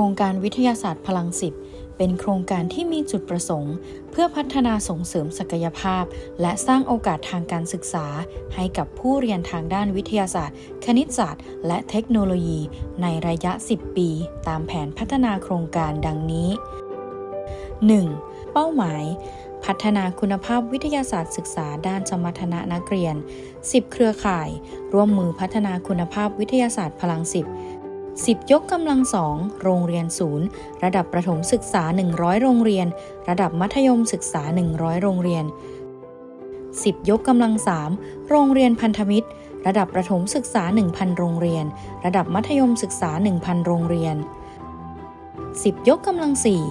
รงการวิทยาศาสตร์พลังสิบเป็นโครงการที่มีจุดประสงค์ เพื่อพัฒนาส่งเสริมศักยภาพ และสร้างโอกาสทางการศึกษา ให้กับผู้เรียนทางด้านวิทยาศาสตร์ คณิตศาสตร์ และเทคโนโลยี ในระยะ 10 ปี ตามแผนพัฒนาโครงการดังนี้ 1. เป้าหมาย พัฒนาคุณภาพวิทยาศาสตร์ศึกษาด้านสมรรถนะนักเรียน 10 เครือข่าย ร่วมมือพัฒนาคุณภาพวิทยาศาสตร์พลัง 10 10 ยกกำลังสองโรงเรียนศูนย์ระดับประถมศึกษา 100 โรงเรียน ระดับมัธยมศึกษา 100 โรงเรียน 10 ยกกำลังสามโรงเรียนพันธมิตร ระดับประถมศึกษา 1,000 โรงเรียน ระดับมัธยมศึกษา 1,000 โรงเรียน 10 ยกกำลังสี่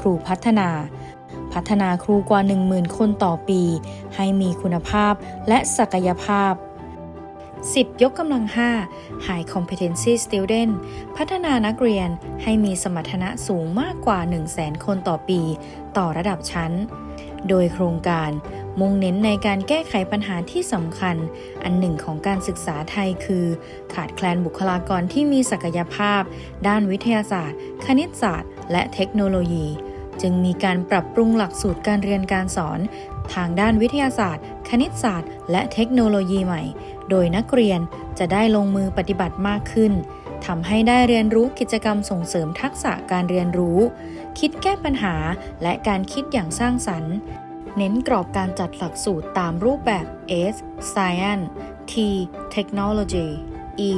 ครูพัฒนาพัฒนาครูกว่า 10,000 คนต่อปี ให้มีคุณภาพและศักยภาพ 10 ยกกำลัง 5 High Competency Student พัฒนานักเรียนให้มีสมรรถนะสูงมากกว่า 100,000 คนต่อปี ต่อระดับชั้น โดยโครงการมุ่งเน้นในการแก้ไขปัญหาที่สำคัญ อันหนึ่งของการศึกษาไทยคือ ขาดแคลนบุคลากรที่มีศักยภาพ ด้านวิทยาศาสตร์ คณิตศาสตร์ และเทคโนโลยี จึงมีการปรับปรุงหลักสูตรการเรียนการสอน ทางด้านวิทยาศาสตร์ คณิตศาสตร์ และเทคโนโลยีใหม่ โดยนักเรียนจะได้ลงมือปฏิบัติมากขึ้นทำให้ได้เรียนรู้กิจกรรมส่งเสริมทักษะการเรียนรู้ คิดแก้ปัญหาและการคิดอย่างสร้างสรรค์ เน้นกรอบการจัดหลักสูตรตามรูปแบบ S Science T Technology E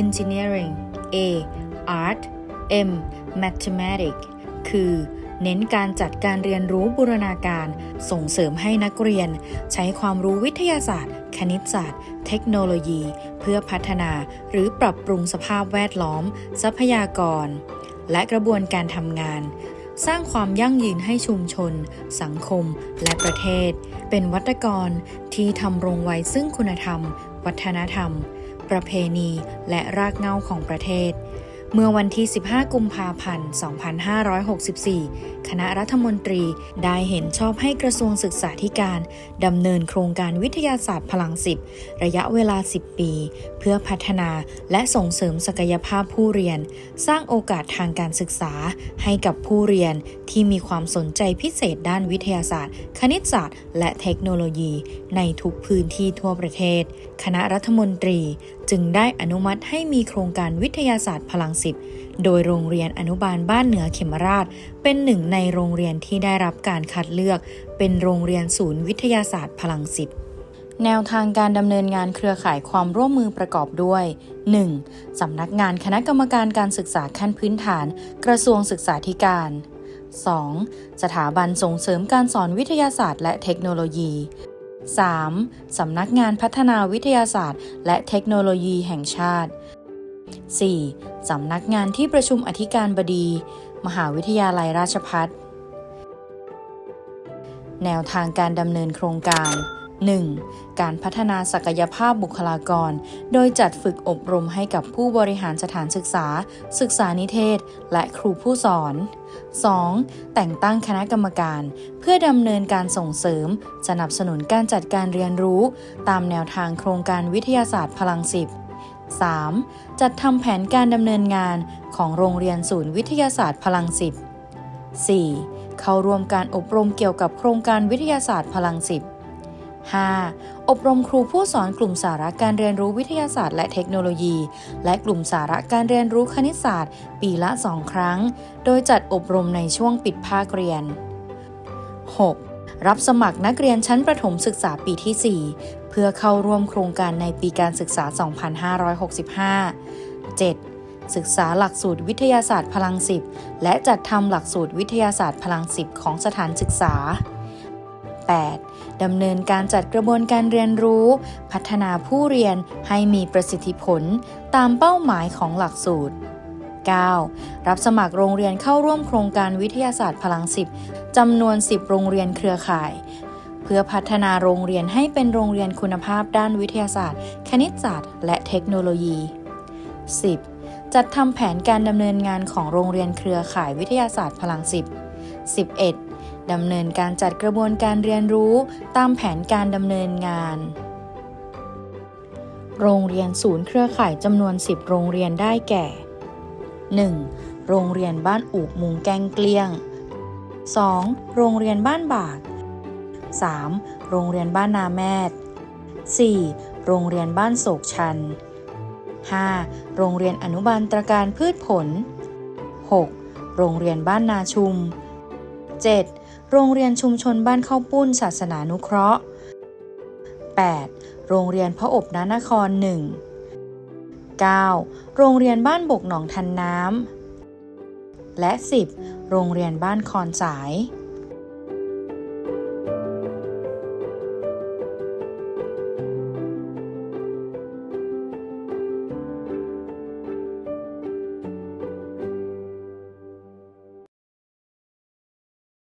Engineering A Art M Mathematics คือ เน้นการจัดการเรียนรู้บูรณาการ ส่งเสริมให้นักเรียน ใช้ความรู้วิทยาศาสตร์ คณิตศาสตร์ เทคโนโลยี เพื่อพัฒนาหรือปรับปรุงสภาพแวดล้อม ทรัพยากร และกระบวนการทำงาน สร้างความยั่งยืนให้ชุมชน สังคม และประเทศ เป็นวัตกรที่ทำรงไว้ซึ่งคุณธรรม วัฒนธรรม ประเพณี และรากเหง้าของประเทศ เมื่อวันที่ 15 กุมภาพันธ์ 2564 คณะรัฐมนตรีได้เห็นชอบให้กระทรวงศึกษาธิการดำเนินโครงการวิทยาศาสตร์พลังสิบระยะเวลา 10 ปี เพื่อพัฒนาและส่งเสริมศักยภาพผู้เรียน สร้างโอกาสทางการศึกษาให้กับผู้เรียนที่มีความสนใจพิเศษด้านวิทยาศาสตร์ คณิตศาสตร์ และเทคโนโลยี ในทุกพื้นที่ทั่วประเทศ คณะรัฐมนตรีจึงได้อนุมัติให้มีโครงการวิทยาศาสตร์พลังสิบโดยโรงเรียนอนุบาลบ้านเหนือเขมราช เป็นหนึ่งในโรงเรียนที่ได้รับการคัดเลือก เป็นโรงเรียนศูนย์วิทยาศาสตร์พลังสิบแนวทางการดำเนินงานเครือข่ายความร่วมมือประกอบด้วย 1. สำนักงานคณะกรรมการการศึกษาขั้นพื้นฐาน กระทรวงศึกษาธิการ 2. สถาบันส่งเสริมการสอนวิทยาศาสตร์และเทคโนโลยี 3. สำนักงานพัฒนาวิทยาศาสตร์ และเทคโนโลยีแห่งชาติ 4. สำนักงานที่ประชุมอธิการบดี มหาวิทยาลัยราชพัฒแนวทางการดำเนินโครงการ 1. การพัฒนาศักยภาพบุคลากร โดยจัดฝึกอบรมให้กับผู้บริหารสถานศึกษา ศึกษานิเทศ และครูผู้สอน 2. แต่งตั้งคณะกรรมการ เพื่อดำเนินการส่งเสริม สนับสนุนการจัดการเรียนรู้ ตามแนวทางโครงการวิทยาศาสตร์พลังสิบ 3. จัดทำแผนการดำเนินงานของโรงเรียนศูนย์วิทยาศาสตร์พลังสิบ 4. เข้าร่วมการอบรมเกี่ยวกับโครงการวิทยาศาสตร์พลังสิบ 5. อบรมครูผู้สอนกลุ่มสาระการเรียนรู้วิทยาศาสตร์และเทคโนโลยี และกลุ่มสาระการเรียนรู้คณิตศาสตร์ ปีละ 2 ครั้ง โดยจัดอบรมในช่วงปิดภาคเรียน 6. รับสมัครนักเรียนชั้นประถมศึกษาปีที่ 4 เพื่อเข้าร่วมโครงการในปีการศึกษา 2565 7. ศึกษาหลักสูตรวิทยาศาสตร์พลังสิบและจัดทำหลักสูตรวิทยาศาสตร์พลังสิบของสถานศึกษา 8. ดำเนินการจัดกระบวนการเรียนรู้ พัฒนาผู้เรียนให้มีประสิทธิผลตามเป้าหมายของหลักสูตร 9. รับสมัครโรงเรียนเข้าร่วมโครงการวิทยาศาสตร์พลังสิบจำนวน 10 โรงเรียนเครือข่าย เพื่อพัฒนาโรงเรียนให้เป็นโรงเรียนคุณภาพด้านวิทยาศาสตร์ คณิตศาสตร์ และเทคโนโลยี 10. จัดทำแผนการดำเนินงานของโรงเรียนเครือข่ายวิทยาศาสตร์พลังสิบ 11. ดำเนินการจัดกระบวนการเรียนรู้ตามแผนการดำเนินงาน โรงเรียนศูนย์เครือข่ายจำนวน 10 โรงเรียนได้แก่ 1. โรงเรียนบ้านอูกมุงแกงเกลี้ยง 2. โรงเรียนบ้านบาด 3. โรงเรียนบ้านนาแมด 4. โรงเรียนบ้านโศกชัน 5. โรงเรียนอนุบาลตรการพืชผล 6. โรงเรียนบ้านนาชุม 7. โรงเรียนชุมชนบ้านข้าวปุ้นศาสนานุเคราะห์ 8. โรงเรียนพระอบนานคร 1 9. โรงเรียนบ้านบกหนองทันน้ำ และ 10. โรงเรียนบ้านคอนสาย